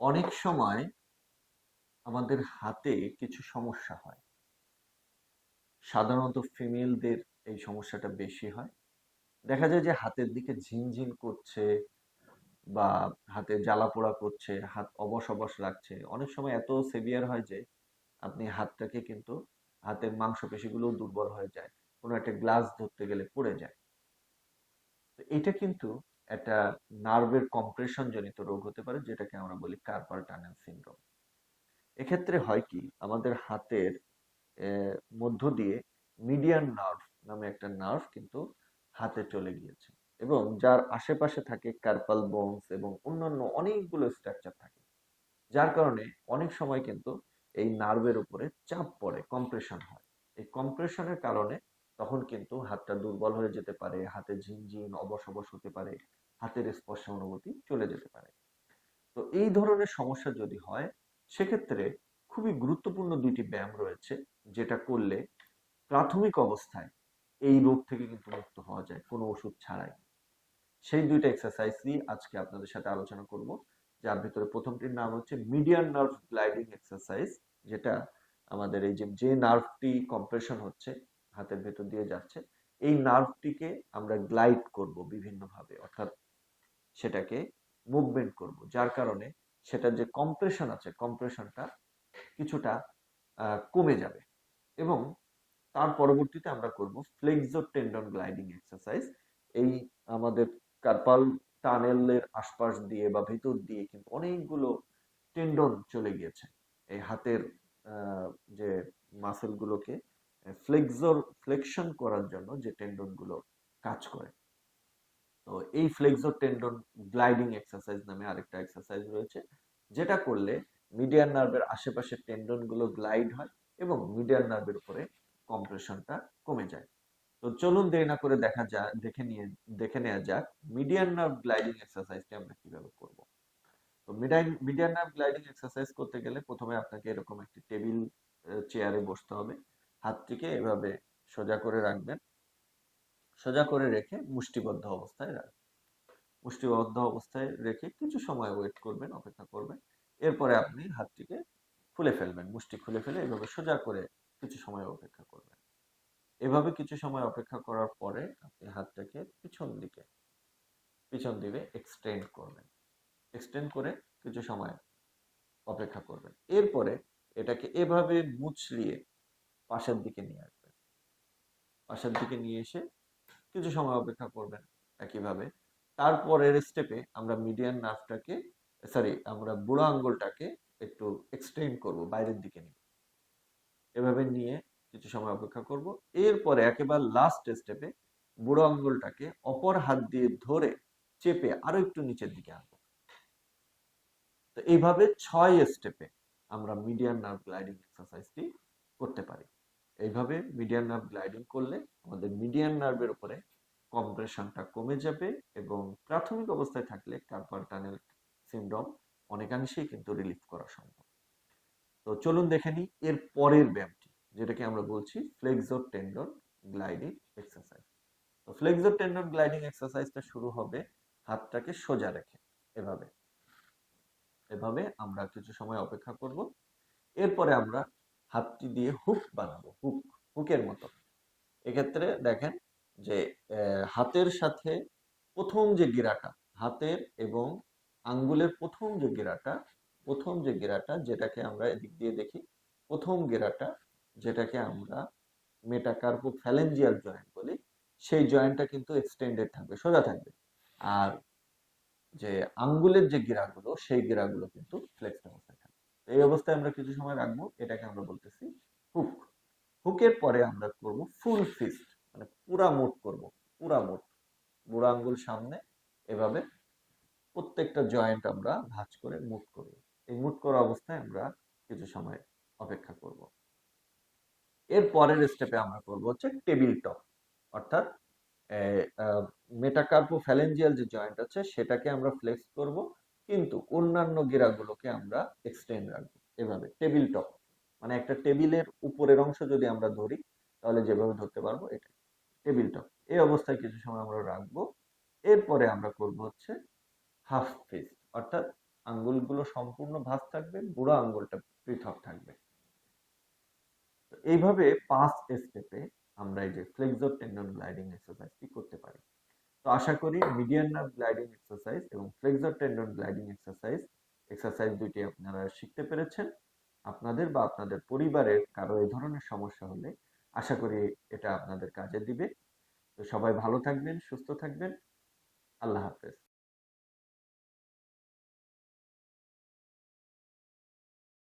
অনেক সময় আমাদের হাতে কিছু সমস্যা হয়। সাধারণত ফিমেলদের এই সমস্যাটা বেশি হয়। দেখা যায় যে হাতের দিকে ঝিনঝিন করছে বা হাতে জ্বালা পোড়া করছে, হাত অবশ অবশ লাগছে অনেক সময় এত সেভিয়ার হয় যে আপনি হাতটাকে কিন্তু হাতের মাংসপেশিগুলো দুর্বল হয়ে যায়। কোনো একটা গ্লাস ধরতে গেলে পড়ে যায়। তো এটা কিন্তু একটা নার্ভের কম্প্রেশন জনিত রোগ হতে পারে, যেটাকে আমরা বলি কার্পাল টানেল সিনড্রোম এক্ষেত্রে হয় কি, আমাদের হাতের মধ্য দিয়ে মিডিয়ান নার্ভ নামে একটা নার্ভ কিন্তু হাতে চলে গিয়েছে এবং যার আশেপাশে থাকে কার্পাল বোনস এবং অন্যান্য অনেকগুলো স্ট্রাকচার থাকে। যার কারণে অনেক সময় কিন্তু এই নার্ভের উপরে চাপ পড়ে কম্প্রেশন হয়। এই কম্প্রেশনের কারণে তখন কিন্তু হাতটা দুর্বল হয়ে যেতে পারে, হাতে ঝিনঝিন অবশ অবশ হতে পারে, হাতের স্পর্শ অনুভূতি চলে যেতে পারে। তো এই ধরনের সমস্যা যদি হয়, সেক্ষেত্রে খুবই গুরুত্বপূর্ণ দুইটি ব্যায়াম রয়েছে, যেটা করলে প্রাথমিক অবস্থায় এই রোগ থেকে কিন্তু মুক্ত হওয়া যায়, কোনো ওষুধ ছাড়াই। সেই দুইটা এক্সারসাইজই আজকে আপনাদের সাথে আলোচনা করব, যার ভিতরে প্রথমটির নাম হচ্ছে মিডিয়ান নার্ভ গ্লাইডিং এক্সারসাইজ যেটা আমাদের এই যে নার্ভটি কম্প্রেশন হচ্ছে হাতের ভেতর দিয়ে যাচ্ছে, এই নার্ভটিকে আমরা গ্লাইড করব বিভিন্নভাবে, অর্থাৎ সেটাকে মুভমেন্ট করব, যার কারণে সেটার যে কম্প্রেশন আছে, কম্প্রেশনটা কিছুটা কমে যাবে এবং তার পরবর্তীতে আমরা করব ফ্লেক্সো টেন্ডন গ্লাইডিং এক্সারসাইজ। এই আমাদের কার্পাল টানেলের আশপাশ দিয়ে বা ভিতর দিয়ে কিন্তু অনেকগুলো টেন্ডন চলে গিয়েছে, এই হাতের যে মাসেলগুলোকে ফ্লেক্সর, ফ্লেকশন করার জন্য যে টেন্ডনগুলো কাজ করে। তো এই ফ্লেক্সর টেন্ডন গ্লাইডিং এক্সারসাইজ নামে আরেকটা এক্সারসাইজ রয়েছে, যেটা করলে মিডিয়ান নার্ভের আশেপাশের টেন্ডনগুলো গ্লাইড হয় এবং মিডিয়ান নার্ভের উপরে কম্প্রেশনটা কমে যায়। তো চলুন দেরি না করে দেখা যা, দেখে নিয়ে, দেখে নেওয়া যাক মিডিয়ান নার্ভ গ্লাইডিং এক্সারসাইজটা আমরা কীভাবে করব। তো মিডিয়ান নার্ভ গ্লাইডিং এক্সারসাইজ করতে গেলে প্রথমে আপনাকে এরকম একটি টেবিল চেয়ারে বসতে হবে। হাতটিকে এভাবে সোজা করে রাখবেন। সোজা করে রেখে মুষ্টিবদ্ধ অবস্থায় রাখবেন। মুষ্টিবদ্ধ অবস্থায় রেখে কিছু সময় ওয়েট করবেন, অপেক্ষা করবেন। এরপরে আপনি হাতটিকে খুলে ফেলবেন, মুষ্টি খুলে ফেলে এভাবে সোজা করে কিছু সময় অপেক্ষা করবেন। এভাবে কিছু সময় অপেক্ষা করার পরে আপনি হাতটাকে পিছন দিকে পিছন দিকে এক্সটেন্ড করবেন। এক্সটেন্ড করে কিছু সময় অপেক্ষা করবেন। এরপরে এটাকে এভাবে মুচড়িয়ে পাশের দিকে নিয়ে আসবেন। পাশের দিকে নিয়ে এসে কিছু সময় অপেক্ষা করবেন একইভাবে। তারপরের স্টেপে আমরা মিডিয়ান নার্ভটাকে সরি আমরা বুড়ো আঙ্গুলটাকে একটু এক্সটেন্ড করব, বাইরের দিকে নিয়ে এভাবে নিয়ে কিছু সময় অপেক্ষা করব। এরপরে একেবারে লাস্ট স্টেপে বুড়ো আঙ্গুলটাকে অপর হাত দিয়ে ধরে চেপে আরও একটু নিচের দিকে আনব। তো এইভাবে ছয় স্টেপে আমরা মিডিয়ান নার্ভ গ্লাইডিং এক্সারসাইজটি করতে পারি। এইভাবে মিডিয়ান নার্ভ গ্লাইডিং করলে আমাদের মিডিয়ান নার্ভের উপরে কম্প্রেশনটা কমে যাবে এবং প্রাথমিক অবস্থায় থাকলে কার্পাল টানেল সিনড্রোম অনেকাংশেই কিন্তু রিলিফ করা সম্ভব। তো চলুন দেখে নিই এর পরের ব্যায়ামটি, যেটাকে আমরা বলছি ফ্লেক্সর টেন্ডন গ্লাইডিং এক্সারসাইজ তো ফ্লেক্সর টেন্ডন গ্লাইডিং এক্সারসাইজটা শুরু হবে হাতটাকে সোজা রেখে, এভাবে। এভাবে আমরা কিছু সময় অপেক্ষা করব। এরপরে আমরা হাতটি দিয়ে হুক বানাবো, হুক, হুকের মতো। এক্ষেত্রে দেখেন যে হাতের সাথে প্রথম যে গিরাটা, হাতের এবং আঙ্গুলের প্রথম যে গিরাটা, প্রথম যে গিরাটা যেটাকে আমরা এদিক দিয়ে দেখি, প্রথম গিরাটা যেটাকে আমরা মেটাকার্পো ফ্যালেঞ্জিয়াল জয়েন্ট বলি, সেই জয়েন্টটা কিন্তু এক্সটেন্ডেড থাকবে, সোজা থাকবে। আর যে আঙ্গুলের যে গিরাগুলো, সেই গিরাগুলো কিন্তু ফ্লেক্সড অবস্থায় থাকবে। এই অবস্থায় আমরা কিছু সময় রাখব, এটাকে আমরা বলতেছি হুক হুকের পরে আমরা করব ফুল ফিস্ট মানে পুরা মুট করব, পুরা মুট। বুড়ো আঙ্গুল সামনে, এভাবে প্রত্যেকটা জয়েন্ট আমরা ভাঁজ করে মুট করব এই মুট করা অবস্থায় আমরা কিছু সময় অপেক্ষা করব। এর পরের স্টেপে আমরা করব হচ্ছে টেবিল টপ অর্থাৎ মেটাকার্পো ফ্যালেঞ্জিয়াল যে জয়েন্ট আছে, সেটাকে আমরা ফ্লেক্স করব কিন্তু অন্যান্য গিরাগুলোকে আমরা এক্সটেন্ড রাখব। এভাবে টেবিল টপ মানে একটা টেবিলের উপরের অংশ যদি আমরা ধরি, তাহলে যেভাবে ধরতে পারব এটা। টেবিল টপ এই অবস্থায় কিছু সময় আমরা রাখব। এরপরে আমরা করব হচ্ছে হাফ ফিস্ট অর্থাৎ আঙ্গুলগুলো সম্পূর্ণ ভাঁজ থাকবে, বুড়ো আঙ্গুলটা পৃথক থাকবে। এইভাবে পাঁচ স্টেপে আমরা এই যে ফ্লেক্সর টেন্ডন গ্লাইডিং এক্সারসাইজটি করতে পারি। তো আশা করি মিডিয়ান নার্ভ গ্লাইডিং এক্সারসাইজ এবং flexor tendon gliding exercise exercise দুটি আপনারা শিখতে পেরেছেন। আপনাদের বা আপনাদের পরিবারের কারও এই ধরনের সমস্যা হলে আশা করি এটা আপনাদের কাজে দিবে। তো সবাই ভালো থাকবেন, সুস্থ থাকবেন। আল্লাহ হাফেজ।